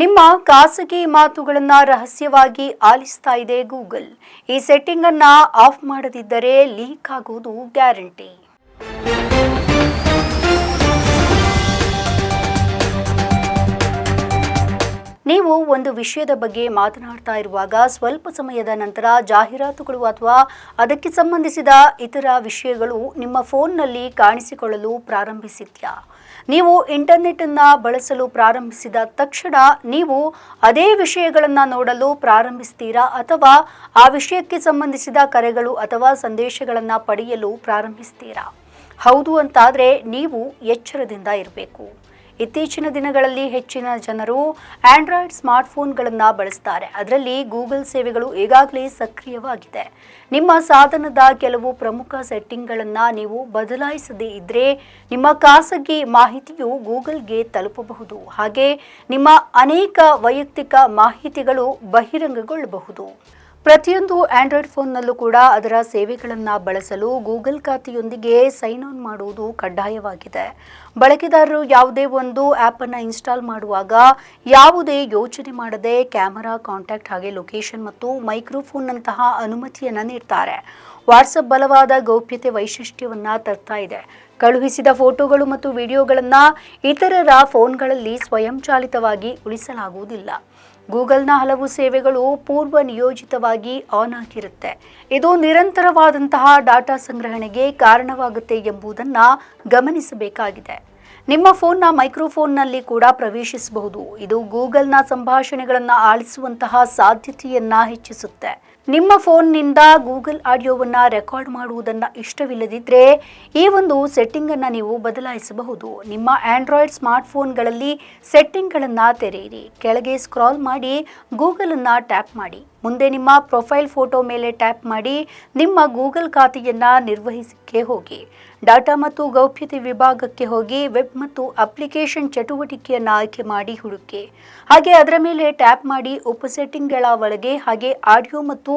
ನಿಮ್ಮ ಖಾಸಗಿ ಮಾತುಗಳನ್ನ ರಹಸ್ಯವಾಗಿ ಆಲಿಸ್ತಾ ಇದೆ ಗೂಗಲ್. ಈ ಸೆಟ್ಟಿಂಗ್ ಅನ್ನ ಆಫ್ ಮಾಡದಿದ್ದರೆ ಲೀಕ್ ಆಗುವುದು ಗ್ಯಾರಂಟಿ. ನೀವು ಒಂದು ವಿಷಯದ ಬಗ್ಗೆ ಮಾತನಾಡ್ತಾ ಇರುವಾಗ ಸ್ವಲ್ಪ ಸಮಯದ ನಂತರ ಜಾಹೀರಾತುಗಳು ಅಥವಾ ಅದಕ್ಕೆ ಸಂಬಂಧಿಸಿದ ಇತರ ವಿಷಯಗಳು ನಿಮ್ಮ ಫೋನ್ನಲ್ಲಿ ಕಾಣಿಸಿಕೊಳ್ಳಲು ಪ್ರಾರಂಭಿಸಿದ್ಯಾ? ನೀವು ಇಂಟರ್ನೆಟ್ ಅನ್ನ ಬಳಸಲು ಪ್ರಾರಂಭಿಸಿದ ತಕ್ಷಣ ನೀವು ಅದೇ ವಿಷಯಗಳನ್ನು ನೋಡಲು ಪ್ರಾರಂಭಿಸ್ತೀರಾ ಅಥವಾ ಆ ವಿಷಯಕ್ಕೆ ಸಂಬಂಧಿಸಿದ ಕರೆಗಳು ಅಥವಾ ಸಂದೇಶಗಳನ್ನು ಪಡೆಯಲು ಪ್ರಾರಂಭಿಸ್ತೀರಾ? ಹೌದು ಅಂತಾದರೆ ನೀವು ಎಚ್ಚರದಿಂದ ಇರಬೇಕು. ಇತ್ತೀಚಿನ ದಿನಗಳಲ್ಲಿ ಹೆಚ್ಚಿನ ಜನರು ಆಂಡ್ರಾಯ್ಡ್ ಸ್ಮಾರ್ಟ್ಫೋನ್ಗಳನ್ನು ಬಳಸ್ತಾರೆ. ಅದರಲ್ಲಿ ಗೂಗಲ್ ಸೇವೆಗಳು ಈಗಾಗಲೇ ಸಕ್ರಿಯವಾಗಿದೆ. ನಿಮ್ಮ ಸಾಧನದ ಕೆಲವು ಪ್ರಮುಖ ಸೆಟ್ಟಿಂಗ್ಗಳನ್ನು ನೀವು ಬದಲಾಯಿಸದೇ ಇದ್ದರೆ ನಿಮ್ಮ ಖಾಸಗಿ ಮಾಹಿತಿಯು ಗೂಗಲ್ಗೆ ತಲುಪಬಹುದು. ಹಾಗೆ ನಿಮ್ಮ ಅನೇಕ ವೈಯಕ್ತಿಕ ಮಾಹಿತಿಗಳು ಬಹಿರಂಗಗೊಳ್ಳಬಹುದು. ಪ್ರತಿಯೊಂದು ಆಂಡ್ರಾಯ್ಡ್ ಫೋನ್ನಲ್ಲೂ ಕೂಡ ಅದರ ಸೇವೆಗಳನ್ನು ಬಳಸಲು ಗೂಗಲ್ ಖಾತೆಯೊಂದಿಗೆ ಸೈನ್ ಆನ್ ಮಾಡುವುದು ಕಡ್ಡಾಯವಾಗಿದೆ. ಬಳಕೆದಾರರು ಯಾವುದೇ ಒಂದು ಆ್ಯಪನ್ನು ಇನ್ಸ್ಟಾಲ್ ಮಾಡುವಾಗ ಯಾವುದೇ ಯೋಚನೆ ಮಾಡದೆ ಕ್ಯಾಮರಾ ಕಾಂಟ್ಯಾಕ್ಟ್ ಹಾಗೆ ಲೊಕೇಶನ್ ಮತ್ತು ಮೈಕ್ರೋಫೋನ್ನಂತಹ ಅನುಮತಿಯನ್ನು ನೀಡ್ತಾರೆ. ವಾಟ್ಸಪ್ ಬಲವಾದ ಗೌಪ್ಯತೆ ವೈಶಿಷ್ಟ್ಯವನ್ನು ತರ್ತಾ ಇದೆ. ಕಳುಹಿಸಿದ ಫೋಟೋಗಳು ಮತ್ತು ವಿಡಿಯೋಗಳನ್ನು ಇತರರ ಫೋನ್ಗಳಲ್ಲಿ ಸ್ವಯಂಚಾಲಿತವಾಗಿ ಉಳಿಸಲಾಗುವುದಿಲ್ಲ. ಗೂಗಲ್ನ ಹಲವು ಸೇವೆಗಳು ಪೂರ್ವ ನಿಯೋಜಿತವಾಗಿ ಆನ್ ಆಗಿರುತ್ತೆ. ಇದು ನಿರಂತರವಾದಂತಹ ಡಾಟಾ ಸಂಗ್ರಹಣೆಗೆ ಕಾರಣವಾಗುತ್ತೆ ಎಂಬುದನ್ನು ಗಮನಿಸಬೇಕಾಗಿದೆ. ನಿಮ್ಮ ಫೋನ್ನ ಮೈಕ್ರೋಫೋನ್ನಲ್ಲಿ ಕೂಡ ಪ್ರವೇಶಿಸಬಹುದು. ಇದು ಗೂಗಲ್ನ ಸಂಭಾಷಣೆಗಳನ್ನು ಆಲಿಸುವಂತಹ ಸಾಧ್ಯತೆಯನ್ನ ಹೆಚ್ಚಿಸುತ್ತೆ. ನಿಮ್ಮ ಫೋನ್ನಿಂದ ಗೂಗಲ್ ಆಡಿಯೋವನ್ನು ರೆಕಾರ್ಡ್ ಮಾಡುವುದನ್ನು ಇಷ್ಟವಿಲ್ಲದಿದ್ದರೆ ಈ ಒಂದು ಸೆಟ್ಟಿಂಗನ್ನು ನೀವು ಬದಲಾಯಿಸಬಹುದು. ನಿಮ್ಮ ಆಂಡ್ರಾಯ್ಡ್ ಸ್ಮಾರ್ಟ್ಫೋನ್ಗಳಲ್ಲಿ ಸೆಟ್ಟಿಂಗ್ಗಳನ್ನು ತೆರೆಯಿರಿ. ಕೆಳಗೆ ಸ್ಕ್ರಾಲ್ ಮಾಡಿ ಗೂಗಲನ್ನು ಟ್ಯಾಪ್ ಮಾಡಿ. ಮುಂದೆ ನಿಮ್ಮ ಪ್ರೊಫೈಲ್ ಫೋಟೋ ಮೇಲೆ ಟ್ಯಾಪ್ ಮಾಡಿ ನಿಮ್ಮ ಗೂಗಲ್ ಖಾತೆಯನ್ನು ನಿರ್ವಹಿಸಕ್ಕೆ ಹೋಗಿ. ಡಾಟಾ ಮತ್ತು ಗೌಪ್ಯತೆ ವಿಭಾಗಕ್ಕೆ ಹೋಗಿ ವೆಬ್ ಮತ್ತು ಅಪ್ಲಿಕೇಶನ್ ಚಟುವಟಿಕೆಯನ್ನು ಆಯ್ಕೆ ಮಾಡಿ ಹುಡುಕಿ. ಹಾಗೆ ಅದರ ಮೇಲೆ ಟ್ಯಾಪ್ ಮಾಡಿ ಉಪ ಸೆಟ್ಟಿಂಗ್ಗಳ ಒಳಗೆ ಹಾಗೆ ಆಡಿಯೋ ಮತ್ತು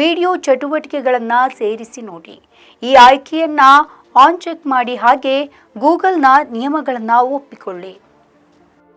ವಿಡಿಯೋ ಚಟುವಟಿಕೆಗಳನ್ನು ಸೇರಿಸಿ ನೋಡಿ. ಈ ಆಯ್ಕೆಯನ್ನು ಆನ್ ಚೆಕ್ ಮಾಡಿ ಹಾಗೆ ಗೂಗಲ್ನ ನಿಯಮಗಳನ್ನು ಒಪ್ಪಿಕೊಳ್ಳಿ.